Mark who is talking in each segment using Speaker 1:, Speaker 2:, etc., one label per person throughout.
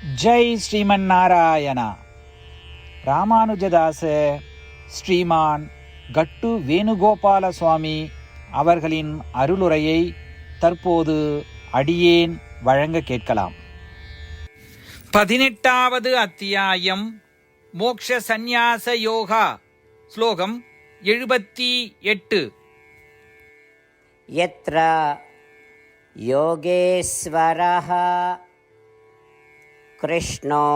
Speaker 1: ஜெய் ஸ்ரீமன் நாராயணா ராமானுஜதாச ஸ்ரீமான் கட்டு வேணுகோபால சுவாமி அவர்களின் அருளுரையை தற்போது அடியேன் வழங்க கேட்கலாம். பதினெட்டாவது அத்தியாயம் மோக்ஷ சந்நியாச யோகா ஸ்லோகம் எழுபத்தி எட்டு.
Speaker 2: எத்ரா யோகேஸ்வரஹா. कृष्णो।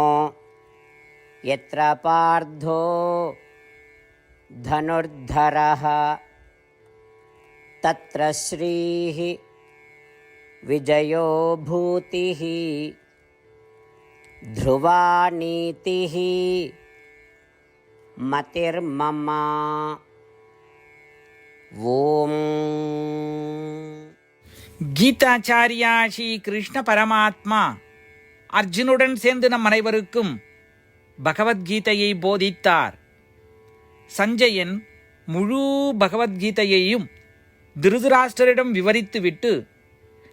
Speaker 2: यत्र पार्थो धनुर्धरः तत्र श्रीः विजयो भूतिः ध्रुवा नीतिः मतिर्मम। ॐ।
Speaker 1: गीताचार्या श्रीकृष्णपरमात्मा அர்ஜுனுடன் சேர்ந்து நம் அனைவருக்கும் பகவத்கீதையை போதித்தார். சஞ்சயன் முழு பகவத்கீதையையும் திருதராஷ்டரிடம் விவரித்துவிட்டு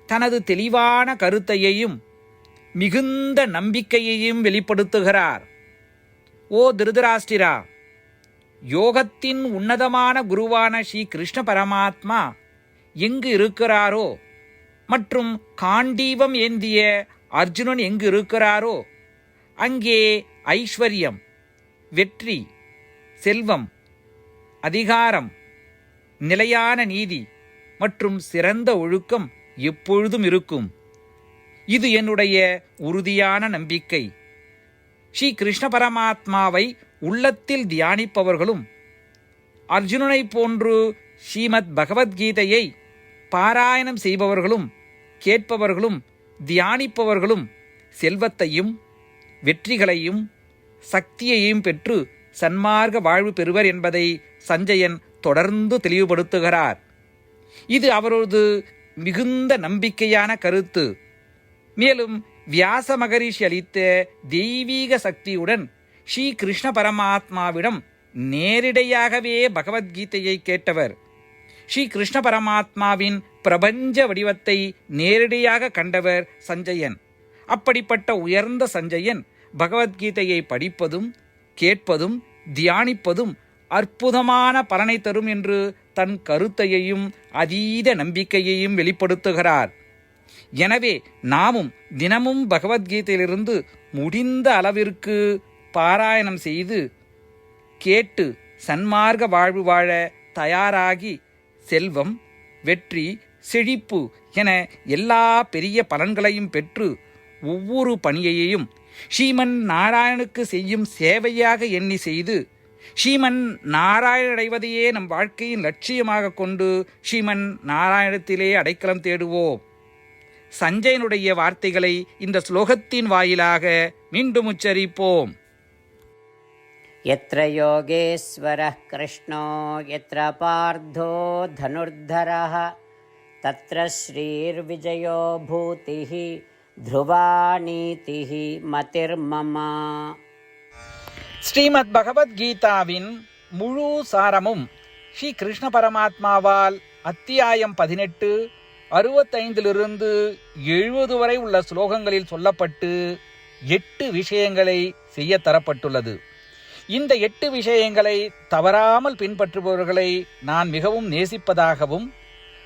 Speaker 1: தனது தெளிவான கருத்தையையும் மிகுந்த நம்பிக்கையையும் வெளிப்படுத்துகிறார். ஓ திருதராஷ்டிரா யோகத்தின் உன்னதமான குருவான ஸ்ரீ கிருஷ்ண பரமாத்மா எங்கு இருக்கிறாரோ? மற்றும் காண்டீவம் ஏந்திய அர்ஜுனன் எங்கு இருக்கிறாரோ அங்கே ஐஸ்வர்யம் வெற்றி செல்வம் அதிகாரம் நிலையான நீதி மற்றும் சிறந்த ஒழுக்கம் எப்பொழுதும் இருக்கும். இது என்னுடைய உறுதியான நம்பிக்கை. ஸ்ரீ கிருஷ்ண பரமாத்மாவை உள்ளத்தில் தியானிப்பவர்களும் அர்ஜுனனைப் போன்று ஸ்ரீமத் பகவத்கீதையை பாராயணம் செய்பவர்களும் கேட்பவர்களும் தியானிப்பவர்களும் செல்வத்தையும் வெற்றிகளையும் சக்தியையும் பெற்று சன்மார்க்க வாழ்வு பெறுவர் என்பதை சஞ்சயன் தொடர்ந்து தெளிவுபடுத்துகிறார். இது அவரது மிகுந்த நம்பிக்கையான கருத்து. மேலும் வியாச மகரிஷி அளித்த தெய்வீக சக்தியுடன் ஸ்ரீ கிருஷ்ண பரமாத்மாவிடம் நேரிடையாகவே பகவத்கீதையை கேட்டவர். ஸ்ரீ கிருஷ்ண பரமாத்மாவின் பிரபஞ்ச வடிவத்தை நேரடியாக கண்டவர் சஞ்சயன். அப்படிப்பட்ட உயர்ந்த சஞ்சயன் பகவத்கீதையை படிப்பதும் கேட்பதும் தியானிப்பதும் அற்புதமான பலனை தரும் என்று தன் கருத்தையையும் அதீத நம்பிக்கையையும் வெளிப்படுத்துகிறார். எனவே நாமும் தினமும் பகவத்கீதையிலிருந்து முடிந்த அளவிற்கு பாராயணம் செய்து கேட்டு சன்மார்க்க வாழ்வு வாழ தயாராகி செல்வம் வெற்றி செழிப்பு என எல்லா பெரிய பலன்களையும் பெற்று ஒவ்வொரு பணியையும் ஸ்ரீமன் நாராயணுக்கு செய்யும் சேவையாக எண்ணி செய்து ஸ்ரீமன் நாராயணடைவதையே நம் வாழ்க்கையின் லட்சியமாக கொண்டு ஸ்ரீமன் நாராயணத்திலே அடைக்கலம் தேடுவோம் சஞ்சயனுடைய வார்த்தைகளை இந்த ஸ்லோகத்தின் வாயிலாக மீண்டும் உச்சரிப்போம்
Speaker 2: यत्र योगेश्वरः कृष्णो यत्र पार्थो धनुर्धरः तत्र श्रीर्विजयो भूतिः ध्रुवा नीतिः मतिर्मम
Speaker 1: ஸ்ரீமத் பகவத்கீதாவின் முழு சாரமும் ஸ்ரீ கிருஷ்ண பரமாத்மாவால் அத்தியாயம் பதினெட்டு அறுபத்தைந்திலிருந்து எழுபது வரை உள்ள ஸ்லோகங்களில் சொல்லப்பட்டு எட்டு விஷயங்களை செய்ய தரப்பட்டுள்ளது இந்த எட்டு விஷயங்களை தவறாமல் பின்பற்றுபவர்களை நான் மிகவும் நேசிப்பதாகவும்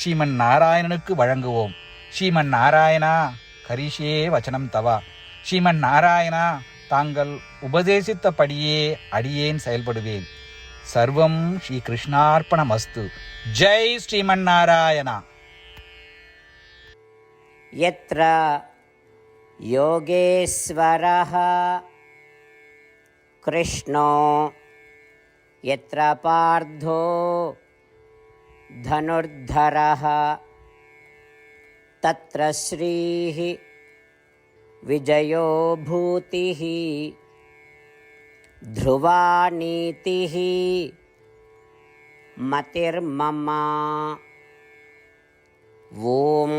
Speaker 1: ஸ்ரீமன் நாராயணனுக்கு வழங்குவோம் ஸ்ரீமன் நாராயணா கரிஷே வச்சனம் தவா ஸ்ரீமன் நாராயணா தாங்கள் உபதேசித்தபடியே அடியேன் செயல்படுவேன் சர்வம் ஸ்ரீ கிருஷ்ணார்ப்பணமஸ்து ஜெய் ஸ்ரீமன் நாராயணா
Speaker 2: यत्र योगेश्वरः कृष्णो यत्र पार्थो धनुर्धरः। तत्र श्रीः विजयो भूतिः ध्रुवा नीतिः मतिर्मम। ॐ।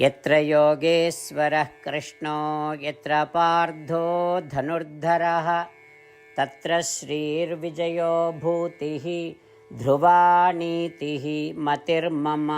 Speaker 2: यत्र योगेश्वरः कृष्णो, यत्र पार्थो धनुर्धरः। तत्र श्रीर्विजयो भूतिः ध्रुवा नीतिः मतिर्मम।